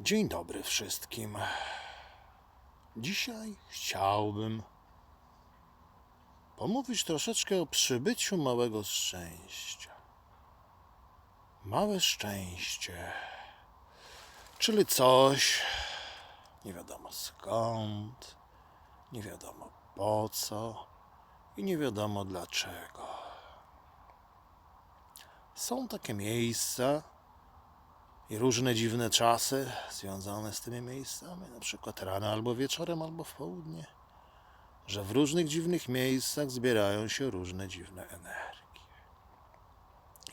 Dzień dobry wszystkim. Dzisiaj chciałbym pomówić troszeczkę o przybyciu małego szczęścia. Małe szczęście, czyli coś nie wiadomo skąd, nie wiadomo po co i nie wiadomo dlaczego. Są takie miejsca, i różne dziwne czasy związane z tymi miejscami, na przykład rano albo wieczorem, albo w południe, że w różnych dziwnych miejscach zbierają się różne dziwne energie.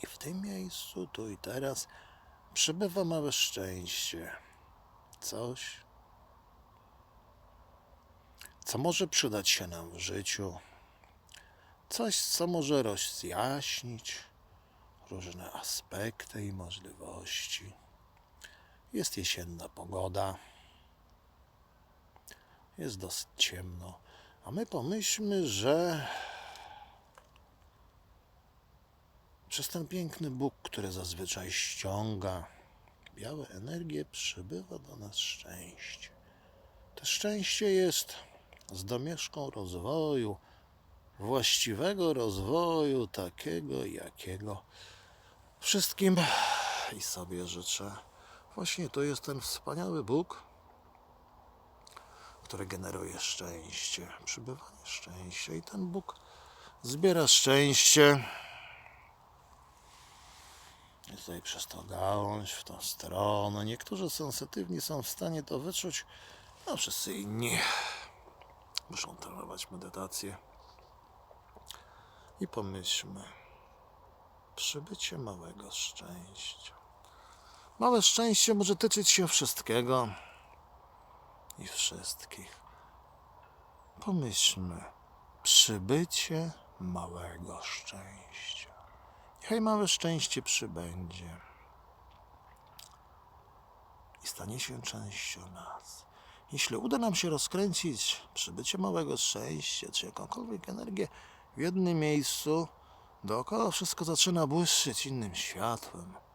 I w tym miejscu, tu i teraz, przybywa małe szczęście. Coś, co może przydać się nam w życiu, coś, co może rozjaśnić różne aspekty i możliwości. Jest jesienna pogoda. Jest dosyć ciemno. A my pomyślmy, że przez ten piękny Bóg, który zazwyczaj ściąga białe energie, przybywa do nas szczęście. To szczęście jest z domieszką rozwoju, właściwego rozwoju, takiego, jakiego wszystkim i sobie życzę. Właśnie to jest ten wspaniały Bóg, który generuje szczęście, przybywanie szczęścia i ten Bóg zbiera szczęście. I tutaj przez to gałąź, w tą stronę. Niektórzy sensytywni są w stanie to wyczuć, a wszyscy inni muszą trenować medytację. I pomyślmy, przybycie małego szczęścia. Małe szczęście może tyczyć się wszystkiego i wszystkich. Pomyślmy, przybycie małego szczęścia. Niechaj małe szczęście przybędzie i stanie się częścią nas. Jeśli uda nam się rozkręcić przybycie małego szczęścia, czy jakąkolwiek energię w jednym miejscu, dookoła wszystko zaczyna błyszczeć innym światłem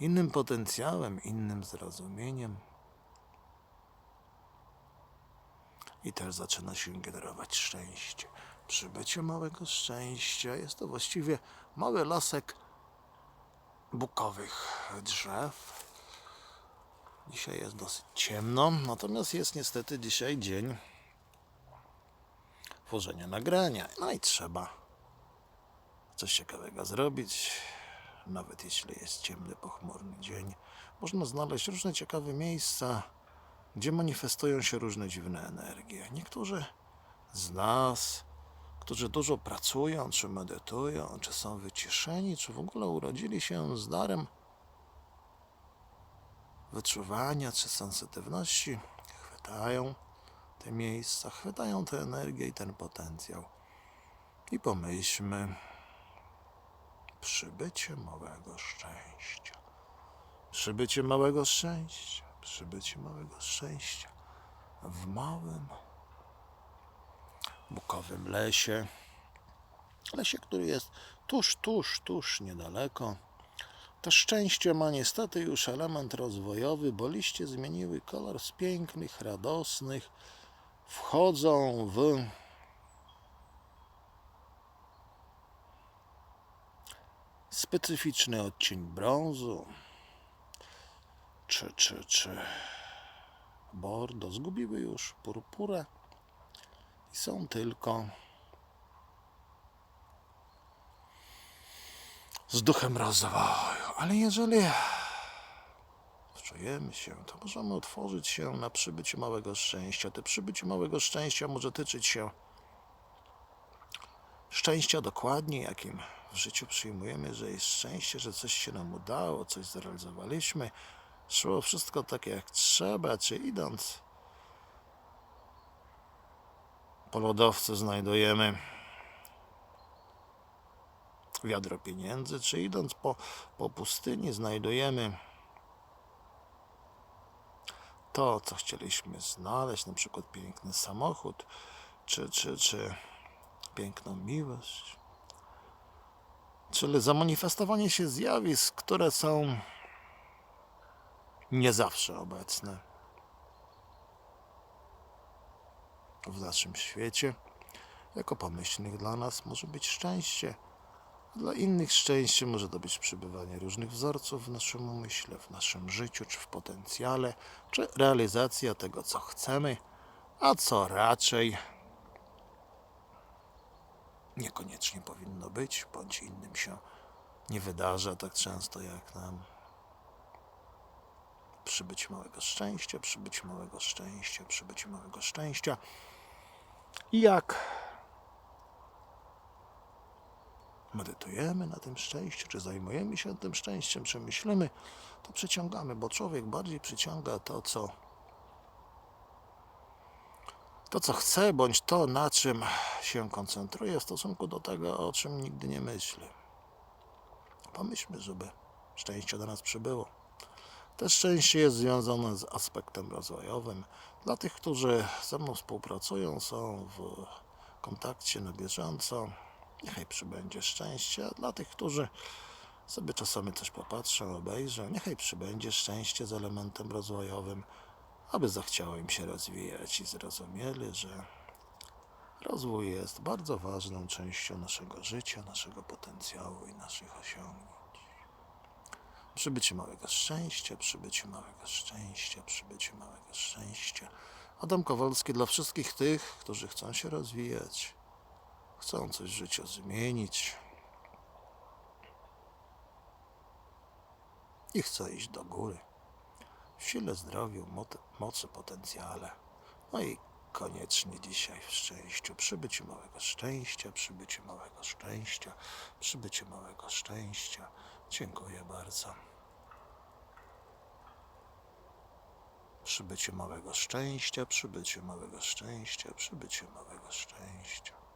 innym potencjałem, innym zrozumieniem. I też zaczyna się generować szczęście. Przybycie małego szczęścia jest to właściwie mały lasek bukowych drzew. Dzisiaj jest dosyć ciemno, natomiast jest niestety dzisiaj dzień tworzenia nagrania. No i trzeba coś ciekawego zrobić nawet jeśli jest ciemny, pochmurny dzień, można znaleźć różne ciekawe miejsca, gdzie manifestują się różne dziwne energie. Niektórzy z nas, którzy dużo pracują, czy medytują, czy są wyciszeni, czy w ogóle urodzili się z darem wyczuwania czy sensytywności, chwytają te miejsca, chwytają tę energię i ten potencjał. I pomyślmy, Przybycie małego szczęścia. Przybycie małego szczęścia. Przybycie małego szczęścia. W małym, bukowym lesie. Lesie, który jest tuż, tuż, tuż niedaleko. To szczęście ma niestety już element rozwojowy, bo liście zmieniły kolor z pięknych, radosnych. Wchodzą w specyficzny odcień brązu, czy, czy, czy bordo, zgubiły już purpurę i są tylko z duchem rozwoju. Ale jeżeli wczujemy się, to możemy otworzyć się na przybycie małego szczęścia. Te przybycie małego szczęścia może tyczyć się szczęścia dokładnie, jakim w życiu przyjmujemy, że jest szczęście, że coś się nam udało, coś zrealizowaliśmy, szło wszystko tak jak trzeba, czy idąc. Po lodowcu znajdujemy wiadro pieniędzy, czy idąc po, po pustyni znajdujemy to, co chcieliśmy znaleźć, na przykład piękny samochód, czy, czy, czy piękną miłość, czyli zamanifestowanie się zjawisk, które są nie zawsze obecne w naszym świecie. Jako pomyślnych dla nas może być szczęście, dla innych szczęście może to być przebywanie różnych wzorców w naszym umyśle, w naszym życiu, czy w potencjale, czy realizacja tego, co chcemy, a co raczej niekoniecznie powinno być, bądź innym się nie wydarza tak często jak nam. Przybyć małego szczęścia, przybyć małego szczęścia, przybyć małego szczęścia. I jak medytujemy na tym szczęściu, czy zajmujemy się tym szczęściem, czy myślimy, to przyciągamy, bo człowiek bardziej przyciąga to, co to, co chce, bądź to, na czym się koncentruje w stosunku do tego, o czym nigdy nie myśli. Pomyślmy, żeby szczęście do nas przybyło. To szczęście jest związane z aspektem rozwojowym. Dla tych, którzy ze mną współpracują, są w kontakcie na bieżąco, niechaj przybędzie szczęście. A dla tych, którzy sobie czasami coś popatrzą, obejrzą, niechaj przybędzie szczęście z elementem rozwojowym, aby zachciało im się rozwijać i zrozumieli, że rozwój jest bardzo ważną częścią naszego życia, naszego potencjału i naszych osiągnięć. Przybycie małego szczęścia, przybycie małego szczęścia, przybycie małego szczęścia. Adam Kowalski dla wszystkich tych, którzy chcą się rozwijać, chcą coś w życiu zmienić i chcą iść do góry w sile, zdrowiu, mocy, potencjale. No i koniecznie dzisiaj w szczęściu. Przybycie małego szczęścia, przybycie małego szczęścia, przybycie małego szczęścia. Dziękuję bardzo. Przybycie małego szczęścia, przybycie małego szczęścia, przybycie małego szczęścia.